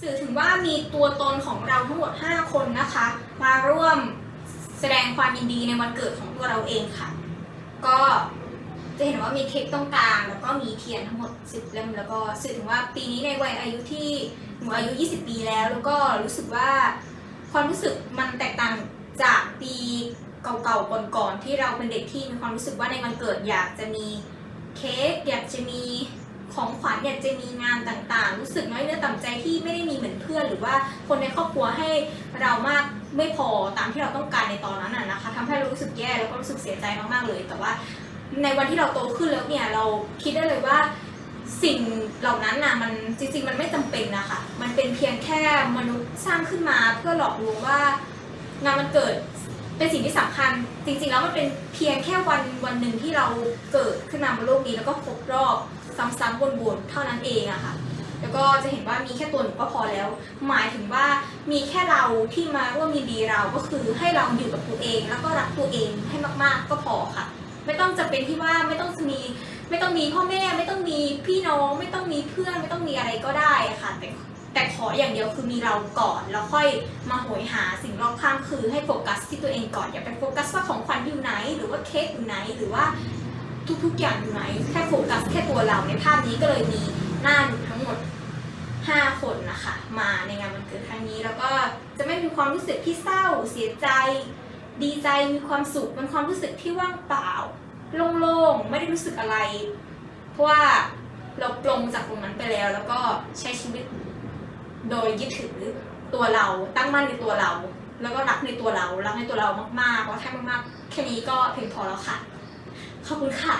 สื่อถึงว่ามีตัวตนของเราทั้งหมด 5 คนนะคะ มาร่วมแสดงความยินดีในวันเกิดของตัวเราเองค่ะ ก็จะเห็นว่ามีเค้กตรงกลางแล้วก็มีเทียนทั้งหมด 10 เล่มแล้วก็สื่อถึงว่าปีนี้ในวัยอายุที่หนูอายุ 20 ปีแล้ว แล้วก็รู้สึกว่าความรู้สึกมันแตกต่างจากปีเก่าๆก่อนๆที่เราเป็นเด็กที่มีความรู้สึกว่าในวันเกิดอยากจะมีเค้กอยากจะมี ของขวัญอยากจะมีงานต่างๆ รู้สึกน้อยเนื้อต่ำใจที่ไม่ได้มีเหมือนเพื่อน หรือว่าคนในครอบครัวให้เรามากไม่พอตามที่เราต้องการในตอนนั้นน่ะนะคะทำให้เรารู้สึกแย่แล้วก็รู้สึกเสียใจมากๆเลย แต่ว่าในวันที่เราโตขึ้นแล้วเนี่ยเราคิดได้เลยว่าสิ่งเหล่านั้นน่ะมันจริงๆ มันไม่จำเป็นนะคะมันเป็นเพียงแค่มนุษย์สร้างขึ้นมาเพื่อหลอกลวงว่างานมันเกิดเป็นสิ่งที่สำคัญ จริงๆ แล้วมันเป็นเพียงแค่วันวันหนึ่งที่เราเกิดขึ้นมาบนโลกนี้แล้วก็ครบรอบ ซ้ำๆวนๆเท่านั้นเองอะค่ะ แล้วก็จะเห็นว่ามีแค่ตัวหนูก็พอแล้ว หมายถึงว่ามีแค่เราที่มาร่วมยินดีเราก็คือให้เราอยู่กับตัวเอง แล้วก็รักตัวเองให้มากๆก็พอค่ะ ไม่ต้องจะเป็นที่ว่าไม่ต้องมีไม่ต้องมีพ่อแม่ไม่ต้องมีพี่น้อง ไม่ต้องมีเพื่อนไม่ต้องมีอะไรก็ได้ค่ะแต่แต่ขออย่างเดียวคือมีเราก่อนแล้วค่อยมาโหยหาสิ่งรอบข้างคือให้โฟกัสที่ตัวเองก่อนอย่าไปโฟกัสว่าของขวัญอยู่ไหน หรือว่าเค้กอยู่ไหนหรือว่าทุกๆอย่างอยู่ไหนแค่โฟกัสแค่ ตัวเราในภาพนี้ก็เลยมีหน้าหนูทั้งหมด 5 คนนะคะ มาในงานวันเกิดครั้งนี้ แล้วก็จะไม่มีความรู้สึกที่เศร้า เสียใจ ดีใจมีความสุขเป็นความรู้สึกที่ว่างเปล่า โล่งๆ ไม่ได้รู้สึกอะไร เพราะว่าเราปลงจากตรงนั้นไปแล้ว แล้วก็ใช้ชีวิตโดยยึดถือตัวเราตั้งมั่นในตัวเรา แล้วก็รักในตัวเรา รักในตัวเรามากๆแล้วแค่มากๆแค่นี้ก็เพียงพอแล้วค่ะ ขอบคุณค่ะ